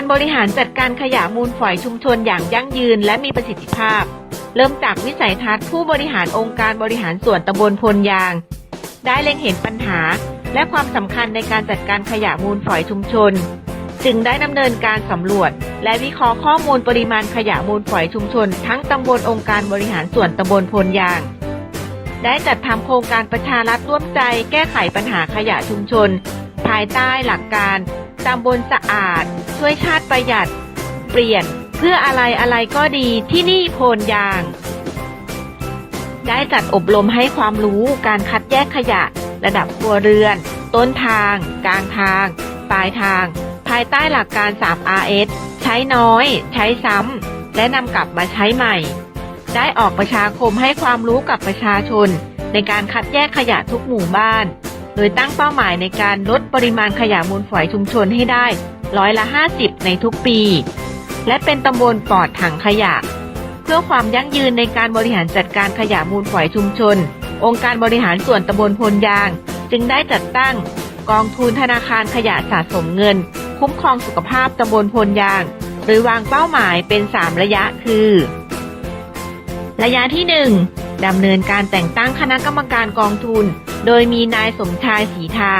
การบริหารจัดการขยะมูลฝอยชุมชนอย่างยั่งยืนและมีประสิทธิภาพ เริ่มจากวิสัยทัศน์ผู้บริหารองค์การบริหารส่วนตำบลพลยาง ได้เล็งเห็นปัญหา และความสำคัญในการจัดการขยะมูลฝอยชุมชน จึงได้ดำเนินการสำรวจ และวิเคราะห์ข้อมูลปริมาณขยะมูลฝอยชุมชน ทั้งตำบลองค์การบริหารส่วนตำบลพลยาง ได้จัดทำโครงการประชารัฐร่วมใจ แก้ไขปัญหาขยะชุมชน ภายใต้หลักการ ตำบลสะอาด ช่วยชาติประหยัด เปลี่ยนเพื่ออะไรอะไรก็ดีที่นี่โพนยาง ได้จัดอบรมให้ความรู้การคัดแยกขยะ ระดับครัวเรือน ต้นทาง กลางทาง ปลายทาง ภายใต้หลักการ 3RS ใช้น้อย ใช้ซ้ำ และนำกลับมาใช้ใหม่ ได้ออกประชาคมให้ความรู้กับประชาชน ในการคัดแยกขยะทุกหมู่บ้าน โดยตั้งเป้าหมายในการลดปริมาณขยะมูลฝอยชุมชนให้ได้ร้อยละ 50 ในทุกปี และเป็นตำบลปลอดถังขยะ เพื่อความยั่งยืนในการบริหารจัดการขยะมูลฝอยชุมชน องค์การบริหารส่วนตำบลพลยาง จึงได้จัดตั้ง กองทุนธนาคารขยะสะสมเงิน คุ้มครองสุขภาพตำบลพลยางหรือวางเป้าหมายเป็น 3 ระยะคือ ระยะที่ 1ดำเนินการแต่งตั้งคณะกรรมการกองทุน โดยมีนายสมชายศรีทา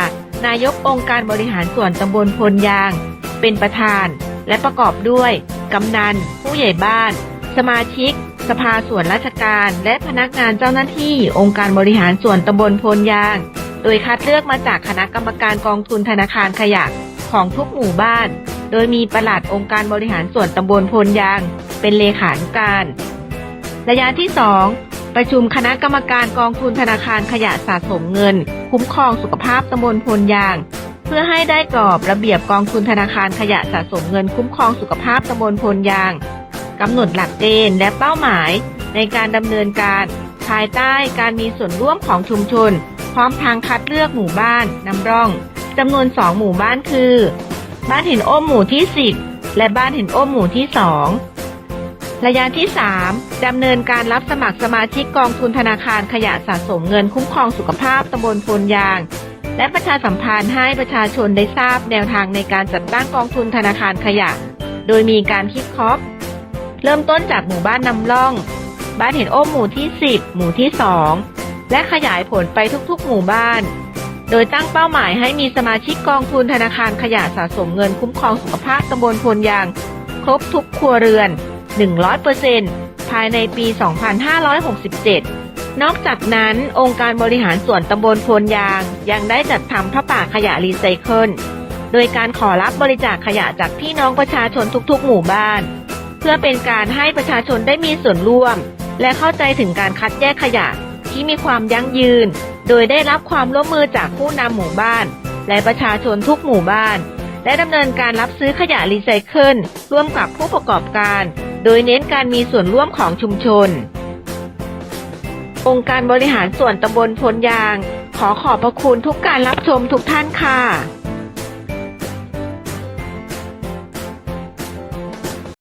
นายกองค์การบริหารส่วนตำบลพลยาง เป็นประธาน และประกอบด้วย กำนัน ผู้ใหญ่บ้าน สมาชิก สภาส่วนราชการ และพนักงานเจ้าหน้าที่องค์การบริหารส่วนตำบลพลยาง โดยคัดเลือกมาจากคณะกรรมการกองทุนธนาคารขยะของทุกหมู่บ้าน โดยมีประหลัดองค์การบริหารส่วนตำบลพลยาง เป็นเลขานุการ ระยะที่ 2 ประชุมคณะกรรมการกองทุนธนาคารขยะสะสมเงิน คุ้มครองสุขภาพตำบลพลยาง เพื่อให้ได้กรอบระเบียบกองทุนธนาคารขยะสะสมเงิน คุ้มครองสุขภาพตำบลพลยางกำหนดหลักเกณฑ์และเป้าหมาย ในการดำเนินการ ภายใต้การมีส่วนร่วมของชุมชน พร้อมทางคัดเลือกหมู่บ้านนำร่องจำนวน 2 หมู่บ้านคือ บ้านเห็นโอ้มหมู่ที่ 10 และบ้านเห็นโอ้มหมู่ที่ 2 ระยะที่ 3 ดำเนินการรับสมัครสมาชิกกองทุนธนาคารขยะสะสมเงินคุ้มครองสุขภาพตำบลพลยาง และประชาสัมพันธ์ให้ประชาชนได้ทราบแนวทางในการจัดตั้งกองทุนธนาคารขยะ โดยมีการคิดคอปเริ่มต้นจากหมู่บ้านนำร่อง บ้านเห็นโอ้มหมู่ที่ 10 หมู่ที่ 2 และขยายผลไปทุกๆ หมู่บ้าน โดยตั้งเป้าหมายให้มีสมาชิกกองทุนธนาคารขยะสะสมเงินคุ้มครองสุขภาพตำบลพลยาง ครบทุกครัวเรือน 100%ภายในปี 2567 นอกจากนั้น องค์การบริหารส่วนตำบลพลยาง ยังได้จัดทำผ้าป่าขยะรีไซเคิล โดยการขอรับบริจาคขยะจากพี่น้องประชาชนทุกๆ หมู่บ้าน เพื่อเป็นการให้ประชาชนได้มีส่วนร่วม และเข้าใจถึงการคัดแยกขยะที่มีความยั่งยืน โดยได้รับความร่วมมือจากผู้นำหมู่บ้าน และประชาชนทุกหมู่บ้าน และดำเนินการรับซื้อขยะรีไซเคิลร่วมกับผู้ประกอบการ ดยเน้นการมีส่วนร่วมของชุมชน องค์การบริหารส่วนตำบลพลยาง ขอขอบพระคุณทุกการรับชมทุกท่านค่ะ